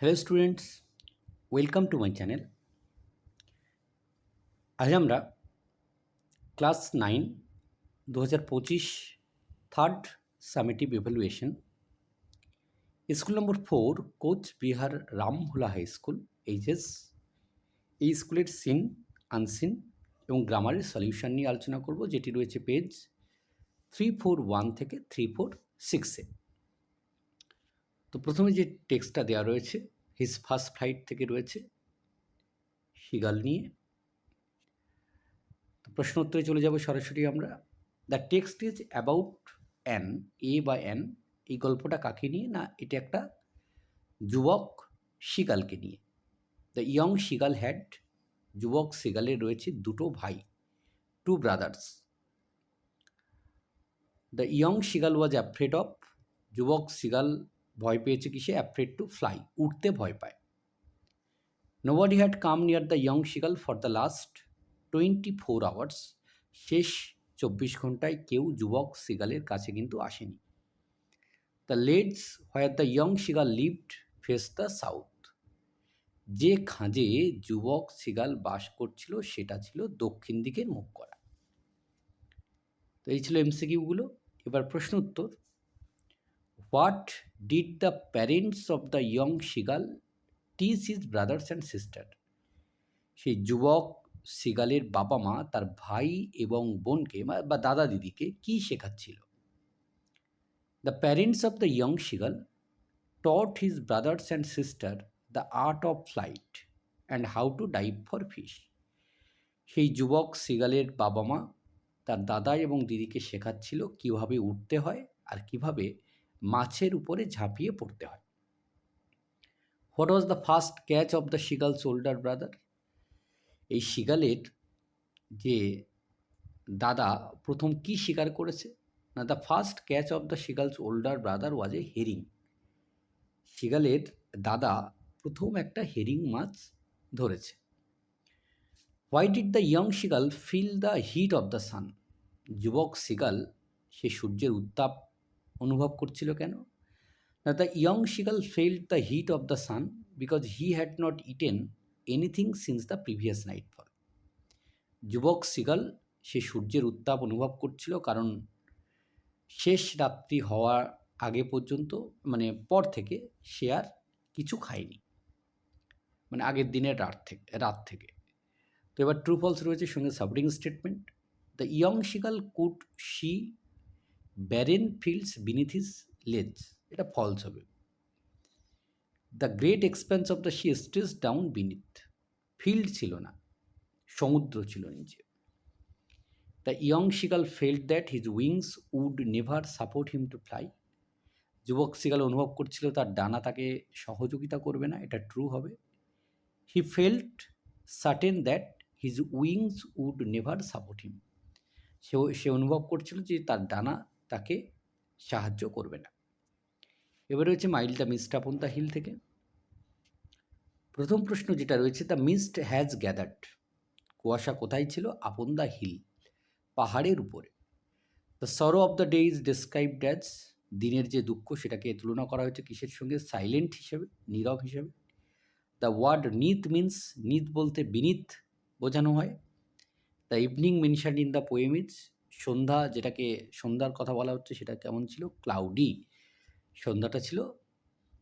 Hello students welcome to my channel আজ আমরা class nine দু হাজার পঁচিশ third summative evaluation school number four Cooch Behar Rambhola high school HS এই স্কুলের সিন আনসিন এবং গ্রামারের সলিউশন নিয়ে আলোচনা করব, যেটি রয়েছে পেজ থ্রি ফোর ওয়ান থেকে থ্রি ফোর সিক্সে তো প্রথমে যে টেক্সটটা দেওয়া রয়েছে হিজ ফার্স্ট ফ্লাইট থেকে রয়েছে শিগাল নিয়ে, তো প্রশ্ন উত্তরে চলে যাব সরাসরি আমরা। The text is about an a বা অ্যান এই গল্পটা কাকে নিয়ে, না এটা একটা যুবক শিগালকে নিয়ে। দ্য ইয়ং শিগাল হ্যাড যুবক শিগালের রয়েছে দুটো ভাই two brothers the young seagull was afraid of যুবক শিগাল ভয় পেয়েছে কিসে? অ্যাফ্রেড টু ফ্লাই উঠতে ভয় পায়। Nobody had come near the young seagull for the last twenty four hours শেষ চব্বিশ ঘন্টায় কেউ যুবক শিগালের কাছে কিন্তু আসেনি। The ledge where the young seagull lived face the south যে খাঁজে যুবক সিগাল বাস করছিল, সেটা ছিল দক্ষিণ দিকের মুখ করা। তো এই ছিল এমসিকিউগুলো এবার প্রশ্ন উত্তর। What did the parents of the young seagull teach his brothers and sister সেই যুবক শিগালের বাবা মা, তার ভাই এবং বোনকে বা দাদা দিদিকে কি শেখাচ্ছিল? The parents of the young seagull taught his brothers and sister the art of flight and how to dive for fish সেই যুবক শিগালের বাবা মা, তার দাদা এবং দিদিকে শেখাচ্ছিল কীভাবে উঠতে হয় আর কীভাবে মাছের উপরে ঝাঁপিয়ে পড়তে হয়। What was the first catch of the seagull's older brother এই শিগালের যে দাদা প্রথম কি শিকার করেছে? না the first catch of the seagull's older brother was a herring শিগালের দাদা প্রথম একটা হেরিং মাছ ধরেছে। Why did the young seagull feel the heat of the sun যুবক শিগাল, সে সূর্যের উত্তাপ অনুভব করছিল কেন? না the young seagull felt the heat of the sun because he had not eaten anything since the previous nightfall যুবক Seagull সে সূর্যের উত্তাপ অনুভব করছিল কারণ শেষ রাত্রি হওয়ার আগে পর্যন্ত মানে পর থেকে সে আর কিছু খায়নি। মানে আগের দিনের রাত থেকে রাত থেকে। তো এবার ট্রু ফলস রয়েছে সঙ্গে supporting statement the young seagull could see barren fields beneath his legs এটা ফলস হবে। The great expanse of the sea stretched down beneath field ছিল না, সমুদ্র ছিল নিচে। The young seagull felt that his wings would never support him to fly যুবক seagull অনুভব করছিল তার ডানা তাকে সহযোগিতা করবে না, এটা ট্রু হবে। He felt certain that his wings would never support him সে সে অনুভব করছিল যে তার ডানা তাকে সাহায্য করবে না। এবার রয়েছে mild the mist upon the hill থেকে। প্রথম প্রশ্ন যেটা রয়েছে দ্য মিস্ট হ্যাজ গ্যাদার্ড কুয়াশা কোথায় ছিল? আপন দ্য হিল, পাহাড়ের উপরে। The sorrow of the day is described as দিনের যে দুঃখ সেটাকে তুলনা করা হয়েছে কিসের সঙ্গে? সাইলেন্ট হিসেবে, নীরব হিসেবে। দ্য ওয়ার্ড নিত মিন্স নিত বলতে বিনীত বোঝানো হয়। The evening mentioned in the poem is সন্ধ্যা যেটাকে সন্ধ্যার কথা বলা হচ্ছে সেটা কেমন ছিল? ক্লাউডি সন্ধ্যাটা ছিল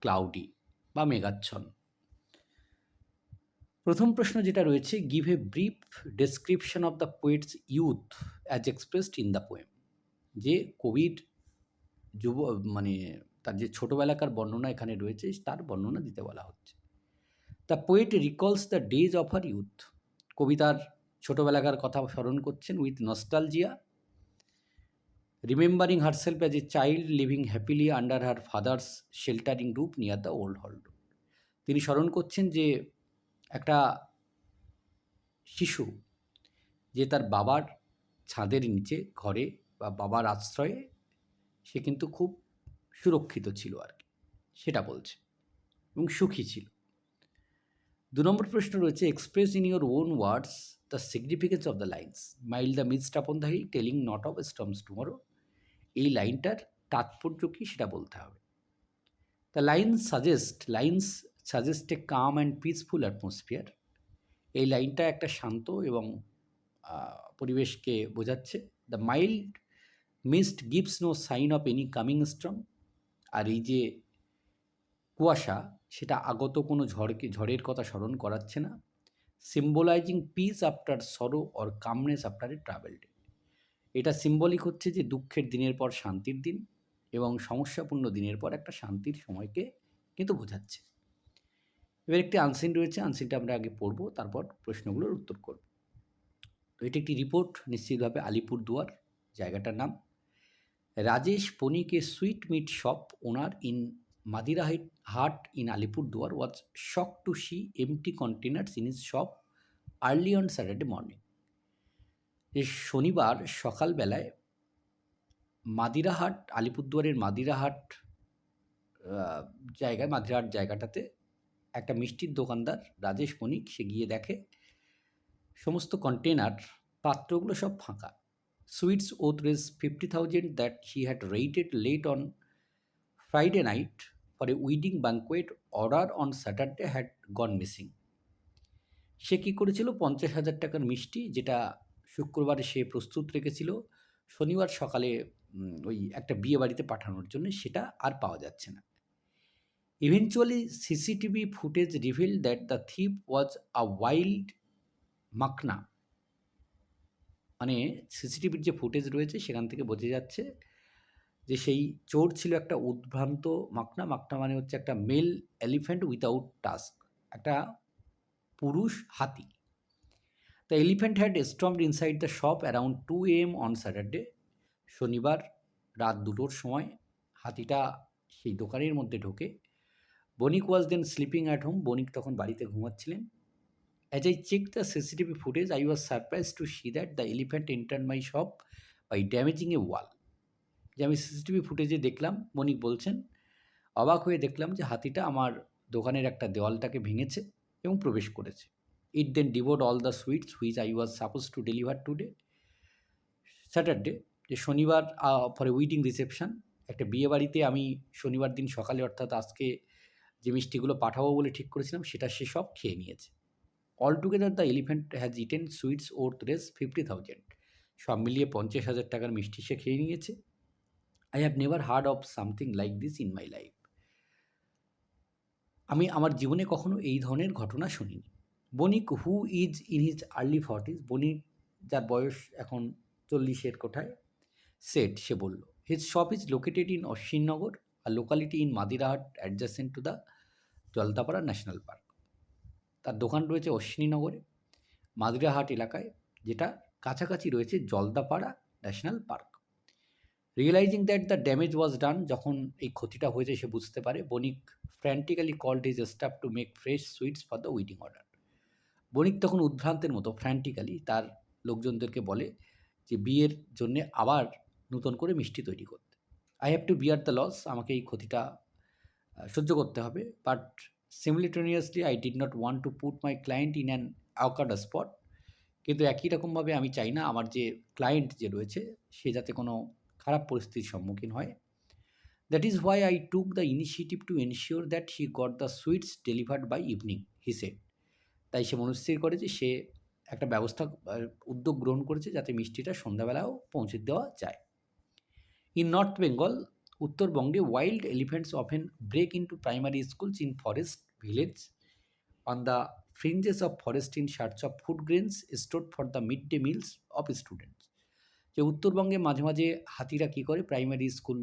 ক্লাউডি বা মেঘাচ্ছন্ন। প্রথম প্রশ্ন যেটা রয়েছে give a brief description of the poet's youth as expressed in the poem যে কবির যুব মানে তার যে ছোটোবেলাকার বর্ণনা এখানে রয়েছে, তার বর্ণনা দিতে বলা হচ্ছে। The poet recalls the days of our youth কবিতার ছোটোবেলাকার কথা স্মরণ করছেন with nostalgia remembering herself as a child living happily under her father's sheltering roof near the old hall তিনি স্মরণ করছেন যে একটা শিশু যে তার বাবার ছাদের নিচে, ঘরে বা বাবার আশ্রয়ে, সে কিন্তু খুব সুরক্ষিত ছিল আর কি। সেটা বলছে এবং সুখী ছিল। দু নম্বর প্রশ্ন রয়েছে express in your own words the significance of the lines mild the midst upon the hill telling not of storms tomorrow এই লাইনটার তাৎপর্য কী সেটা বলতে হবে। The line suggest lines suggest a calm and peaceful atmosphere এই লাইনটা একটা শান্ত এবং পরিবেশকে বোঝাচ্ছে। The mild mist gives no sign of any coming storm আর এই যে কুয়াশা, সেটা আগত কোনো ঝড়কে, ঝড়ের কথা স্মরণ করাচ্ছে না। Symbolizing peace after sorrow or calmness after a travail day এটা সিম্বলিক হচ্ছে যে দুঃখের দিনের পর শান্তির দিন এবং সমস্যাপূর্ণ দিনের পর একটা শান্তির সময়কে কিন্তু বোঝাচ্ছে। এবার একটি আনসিন রয়েছে আনসিনটা আমরা আগে পড়ব, তারপর প্রশ্নগুলোর উত্তর করব। এটি একটি রিপোর্ট নিশ্চিতভাবে আলিপুর দুয়ার জায়গাটার নাম। Rajesh Banik sweetmeat shop owner in Madarihat in Alipurduar was shock to see empty containers in his shop early on Saturday morning শনিবার সকালবেলায় মাদিরাহাট, আলিপুরদুয়ারের মাদিরাহাট জায়গায়, মাদিরাহাট জায়গাটাতে একটা মিষ্টির দোকানদার রাজেশ মণিক, সে গিয়ে দেখে সমস্ত কন্টেনার পাত্রগুলো সব ফাঁকা। Sweets worth Rs fifty thousand that he had readied late on Friday night for a wedding banquet order on Saturday had gone missing সে কী করেছিল? পঞ্চাশ হাজার টাকার মিষ্টি, যেটা শুক্রবারে সে প্রস্তুত রেখেছিল। শনিবার সকালে ওই একটা বিয়ে বাড়িতে পাঠানোর জন্য সেটা আর পাওয়া যাচ্ছে না। Eventually CCTV footage reveal that the thief was a wild makhna মানে সিসিটিভির যে ফুটেজ রয়েছে, সেখান থেকে বোঝা যাচ্ছে যে সেই চোর ছিল একটা উদ্ভ্রান্ত মাকনা মাকনা মানে হচ্ছে একটা মেল এলিফ্যান্ট উইথাউট টাস্ক একটা পুরুষ হাতি। The elephant had stomped inside the shop around two AM on Saturday শনিবার রাত দুটোর সময়। হাতিটা সেই দোকানের মধ্যে ঢোকে। Banik was then sleeping at home Banik তখন বাড়িতে ঘুমাচ্ছিলেন। As I check the CCTV footage I was surprise to see that the elephant enter my shop by damaging a wall যে আমি সিসিটিভি ফুটেজে দেখলাম বনিক বলছেন, অবাক হয়ে দেখলাম যে হাতিটা আমার দোকানের একটা দেওয়ালটাকে ভেঙেছে এবং প্রবেশ করেছে। It then devote all the sweets which I was suppose to deliver today Saturday যে শনিবার ফর উইডিং রিসেপশন একটা বিয়ে বাড়িতে আমি শনিবার দিন সকালে, অর্থাৎ আজকে যে মিষ্টিগুলো পাঠাবো বলে ঠিক করেছিলাম, সেটা সে সব খেয়ে নিয়েছে। All together the elephant has eaten sweets worth Rs fifty thousand সব মিলিয়ে পঞ্চাশ হাজার টাকার মিষ্টি সে খেয়ে নিয়েছে। I have never heard of something like this in my life আমি আমার জীবনে কখনো এই ধরনের ঘটনা শুনিনি। Banik who is in his early forties Banik যার বয়স এখন চল্লিশের কোঠায় সেট সে বলল, his shop is located in Ashwininagar R locality in Madarihat adjacent to the Jaldapara national park. তার দোকান রয়েছে অশ্বিনীনগরে, মাদিরাহাট এলাকায়, যেটা কাছাকাছি রয়েছে Jaldapara national park. Realising that the damage was done, যখন এই ক্ষতিটা হয়েছে সে বুঝতে পারে, Banik frantically called his staff to make fresh sweets for the wedding order. Banik তখন উদ্ভ্রান্তের মতো ফ্র্যান্টিক্যালি তার লোকজনদেরকে বলে যে, বিয়ের জন্যে আবার নতুন করে মিষ্টি তৈরি করতে। I have to bear the loss আমাকে এই ক্ষতিটা সহ্য করতে হবে। But simultaneously I did not want to put my client in an awkward spot কিন্তু একই রকমভাবে আমি চাই না আমার যে ক্লায়েন্ট যে রয়েছে, সে যাতে কোনো খারাপ পরিস্থিতির সম্মুখীন হয়। That is why I took the initiative to ensure that he got the sweets delivered by evening he said তাই সে মনস্থির করে যে সে একটা ব্যবস্থা উদ্যোগ গ্রহণ করেছে যাতে মিষ্টিটা সন্ধ্যাবেলাও পৌঁছে দেওয়া যায়। ইন নর্থ বেঙ্গল উত্তরবঙ্গে wild elephants often break into primary schools in forest villages on the fringes of forest in search of food grains store for the mid day meals of students যে উত্তরবঙ্গে মাঝে মাঝে হাতিরা কী করে? প্রাইমারি স্কুল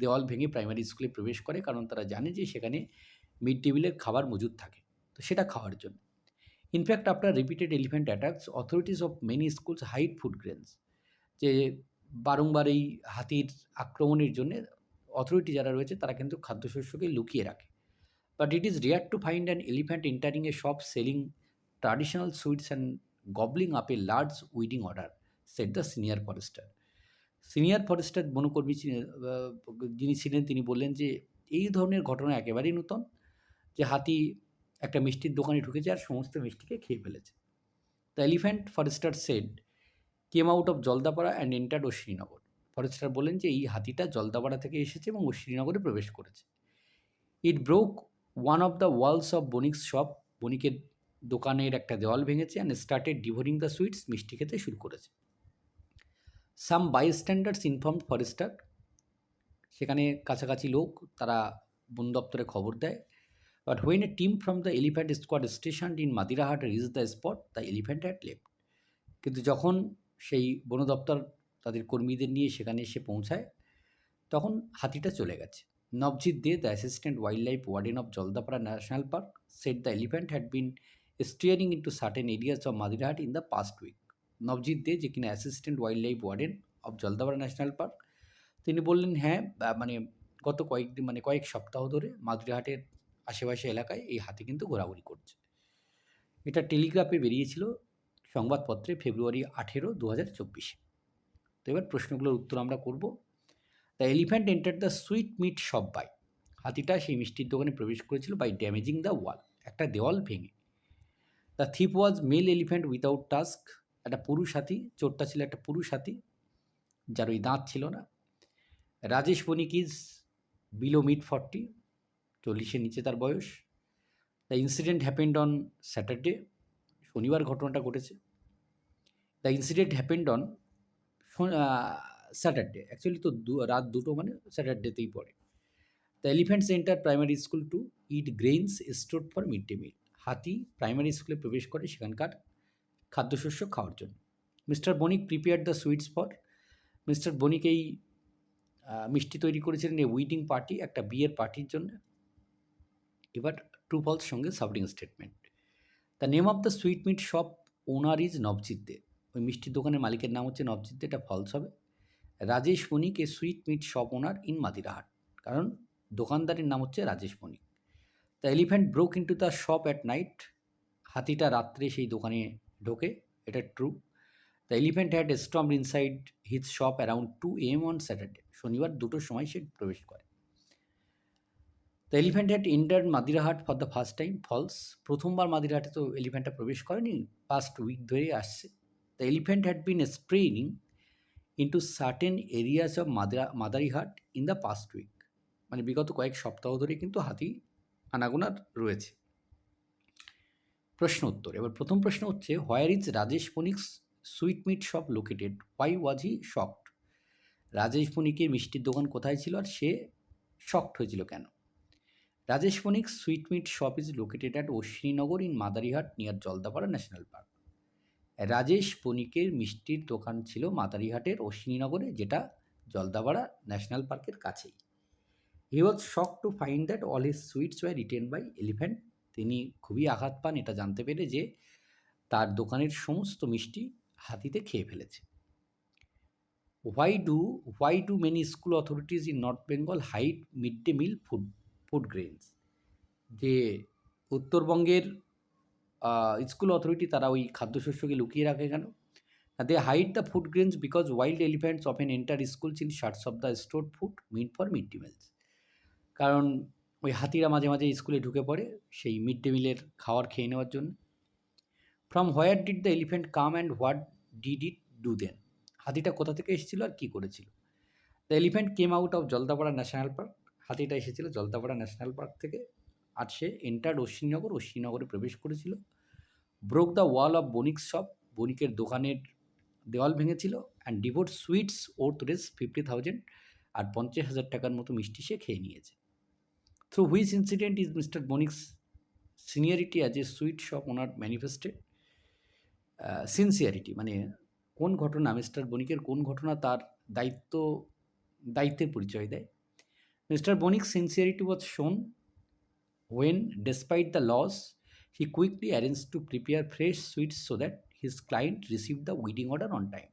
দেওয়াল ভেঙে primary স্কুলে প্রবেশ করে, কারণ তারা জানে যে সেখানে মিড ডে মিলের খাবার মজুদ থাকে। তো সেটা খাওয়ার জন্য। In fact after repeated elephant attacks authorities of many schools hide food grains যে বারংবার এই হাতির আক্রমণের জন্য অথরিটি যারা রয়েছে, তারা কিন্তু খাদ্যশস্যকে লুকিয়ে রাখে। But it is rare to find an elephant entering a shop selling traditional sweets and gobbling up a large wedding order said the senior forester senior forester বনকর্মী যিনি ছিলেন, তিনি বললেন যে, এই ধরনের ঘটনা একেবারেই নূতন, যে হাতি একটা মিষ্টির দোকানে ঢুকেছে আর সমস্ত মিষ্টিকে খেয়ে ফেলেছে। The elephant forester said came out of Jaldapara and entered O Srinagar forester বলেন যে, এই হাতিটা জলদাপাড়া থেকে এসেছে এবং ও শ্রীনগরে প্রবেশ করেছে। It broke one of the walls of Banik's shop বণিকের দোকানের একটা দেওয়াল ভেঙেছে and started devouring the sweets মিষ্টি খেতে শুরু করেছে। Some bystanders inform forester সেখানে কাছাকাছি লোক, তারা বন দপ্তরে খবর দেয় but when a team from the elephant squad station in Madarihat reach the spot the elephant had left কিন্তু যখন সেই বন দপ্তর তাদের কর্মীদের নিয়ে সেখানে এসে পৌঁছায়, তখন হাতিটা চলে গেছে। Nabajit De the assistant wild life warden of Jaldapara national park said the elephant had been straying into certain areas of Madarihat in the past week Nabajit De, যে কিনা assistant wild life warden of Jaldapara national park তিনি বললেন হ্যাঁ মানে গত কয়েকদিন মানে কয়েক সপ্তাহ ধরে মাদিরাহাটের আশেপাশে এলাকায় এই হাতি কিন্তু ঘোরাঘুরি করছে। এটা টেলিগ্রাফে বেরিয়েছিল সংবাদপত্রে ফেব্রুয়ারি আঠেরো দু হাজার চব্বিশে। তো এবার প্রশ্নগুলোর উত্তর আমরা করব। The elephant enter the sweet meat shop by হাতিটা সেই মিষ্টির দোকানে প্রবেশ করেছিল বাই ড্যামেজিং দ্য ওয়াল একটা দেওয়াল ভেঙে। The thief was male elephant without tusk একটা পুরুষ হাতি, চোরটা ছিল একটা পুরুষ হাতি, যার ওই দাঁত ছিল না। Rajesh Banik is below mid forty চল্লিশের নিচে তার বয়স। The incident happened on Saturday শনিবার ঘটনাটা ঘটেছে। The incident happened on Saturday actually তো রাত দুটো মানে স্যাটারডেতেই পড়ে। The elephant entered primary school to eat grains store for mid day meal হাতি প্রাইমারি স্কুলে প্রবেশ করে সেখানকার খাদ্যশস্য খাওয়ার জন্য। Mister Banik prepare the sweets for mister Banik এই মিষ্টি তৈরি করেছিলেন। এই উইডিং পার্টি একটা বিয়ের পার্টির জন্য। এবার ট্রু ফলস সঙ্গে সাবডিং statement the name of the sweet meat shop owner is Nabajit De ওই মিষ্টির দোকানের মালিকের নাম হচ্ছে নবজিৎ দে এটা ফলস হবে। Rajesh Banik a sweet meat shop owner in Madarihat কারণ দোকানদারের নাম হচ্ছে Rajesh Banik the elephant broke into the shop at night হাতিটা রাত্রে সেই দোকানে ঢোকে, এটা true the elephant had stormed inside his shop around two AM on Saturday শনিবার দুটোর সময় সে প্রবেশ করে। The elephant had entered Madarihat for the first time false প্রথমবার মাদিরাহাটে তো এলিফ্যান্টটা প্রবেশ করেনি পাস্ট উইক ধরেই আসছে। The elephant had been straying into certain areas of Madara Madarihat in the past week মানে বিগত কয়েক সপ্তাহ ধরে কিন্তু হাতি আনাগোনার রয়েছে। প্রশ্ন উত্তর, এবার প্রথম প্রশ্ন হচ্ছে where is Rajesh Banik's sweet meat shop located why was he shocked Rajesh বণিকের মিষ্টির দোকান কোথায় ছিল আর সে শকড হয়েছিল কেন? Rajesh Banik sweet meat shop is located at Ashwininagar in Madarihat near Jaldapara national park Rajesh বণিকের মিষ্টির দোকান ছিল মাদারিহাটের অশ্বিনীনগরে, যেটা জলদাপাড়া ন্যাশনাল পার্কের কাছেই। He was shock to find that all his sweets were eaten by elephant তিনি খুবই আঘাত পান, এটা জানতে পেরে যে তার দোকানের সমস্ত মিষ্টি হাতিতে খেয়ে ফেলেছে। Why do why do many school authorities in north Bengal hide mid day meal food food grains যে উত্তরবঙ্গের স্কুল অথরিটি তারা ওই খাদ্যশস্যকে লুকিয়ে রাখে কেন? They hide the food grains because wild elephants of N enter schools in search of the store food meant for mid day meals কারণ ওই হাতিরা মাঝে মাঝে স্কুলে ঢুকে পড়ে সেই মিড ডে মিলের খাবার খেয়ে নেওয়ার জন্য। From where did the elephant come and what did it do then হাতিটা কোথা থেকে এসেছিল আর কী করেছিল? The elephant came out of Jaldapara national park হাতিটা এসেছিল জলদাপাড়া ন্যাশনাল পার্ক থেকে। আর সে এন্টার্ড অশ্বিনীনগর, অশ্বিনীনগরে প্রবেশ করেছিল। Broke the wall of Banik shop বণিকের দোকানের দেওয়াল ভেঙেছিল অ্যান্ড ডিভোট সুইটস ও রেস ফিফটি থাউজেন্ড আর পঞ্চাশ হাজার টাকার মতো মিষ্টি সে খেয়ে নিয়েছে। Through which incident is mister Banik's seniority as a sweet shop owner manifested sincerity মানে কোন ঘটনা মিস্টার বণিকের কোন ঘটনা তার দায়িত্ব, দায়িত্বের পরিচয় দেয়? Mister Banik sincerity was shown when despite the loss he quickly arrange to prepare fresh sweets so that his client receive the wedding order on time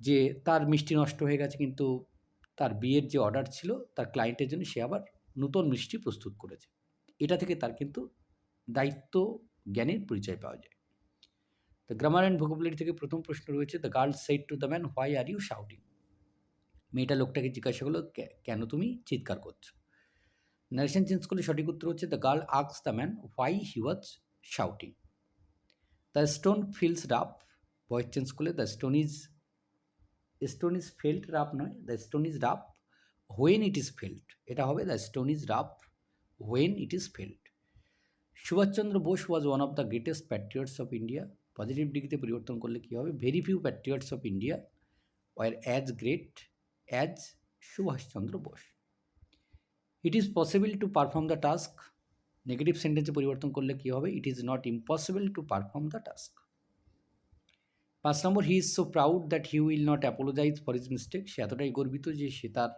যে তার মিষ্টি নষ্ট হয়ে গেছে, কিন্তু তার বিয়ের যে অর্ডার ছিল, তার ক্লায়েন্টের জন্য সে আবার নতুন মিষ্টি প্রস্তুত করেছে। এটা থেকে তার কিন্তু দায়িত্ব, জ্ঞানের পরিচয় পাওয়া যায়। দ্য গ্রামার অ্যান্ড ভোকাবুলারি থেকে প্রথম প্রশ্ন রয়েছে the girl said to the man why are you shouting মেয়েটা লোকটাকে জিজ্ঞাসা করল কেন তুমি চিৎকার করছ? নারেশন চেঞ্জ করলে সঠিক উত্তর হচ্ছে the girl আক্স the man why he was shouting the stone feels rough voice change করলে the stone is stone is felt rough নয় the stone is rough when it is felt এটা হবে the stone is rough when it is felt. Subhash Chandra Bose was was of the greatest greatest of India positive ডিগ্রিতে পরিবর্তন করলে কী হবে? Very few patriots of India were as great as Subhash Chandra Bose. It is possible to perform the task negative সেন্টেন্সে পরিবর্তন করলে কী হবে? It is not impossible to perform the task পাঁচ নম্বর he is so proud that he will not apologise for his mistake সে এতটাই গর্বিত যে সে তার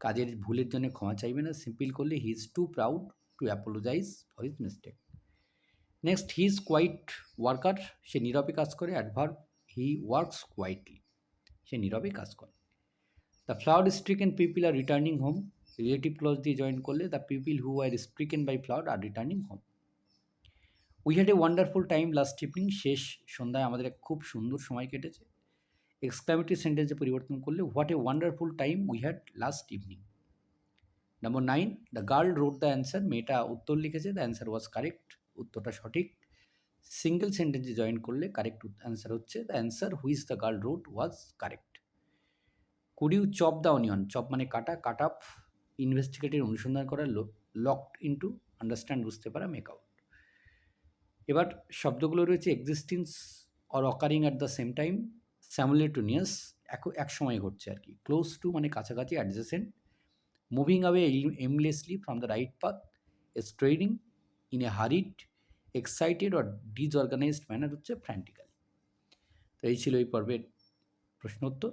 কাজের ভুলের জন্য ক্ষমা চাইবে না। সিম্পল করলে he is too proud to apologise for his mistake next he is quiet worker সে নীরবে কাজ করে অ্যাডভার্ব হি ওয়ার্কস কোয়াইটলি সে নীরবে কাজ করে। The flower stricken people are returning home relative clause দিয়ে জয়েন করলে the people who are stricken by flower are returning home we had a wonderful time last evening শেষ সন্ধ্যায় আমাদের এক খুব সুন্দর সময় কেটেছে। এক্সক্লামেটিভ সেন্টেন্সে পরিবর্তন করলে what a wonderful time we had last evening number nine the girl wrote the answer মেয়েটা উত্তর লিখেছে দ্য অ্যান্সার ওয়াজ কারেক্ট উত্তরটা সঠিক। সিঙ্গেল সেন্টেন্সে জয়েন করলে কারেক্ট অ্যান্সার হচ্ছে the answer which the girl wrote was correct could you chop the onion chop মানে কাটা, কাট আপ ইনভেস্টিগেটের অনুসন্ধান করা লকড ইন্টু আন্ডারস্ট্যান্ড বুঝতে পারা মেক আউট এবার শব্দগুলো রয়েছে existence or occurring at the same time simultaneous এক এক সময় ঘটছে আর কি। ক্লোজ টু মানে কাছাকাছি adjacent moving away aimlessly from the right path straying in a hurried excited or disorganised manner হচ্ছে ফ্র্যান্টিক্যালি তো এই ছিল এই পর্বের প্রশ্নোত্তর।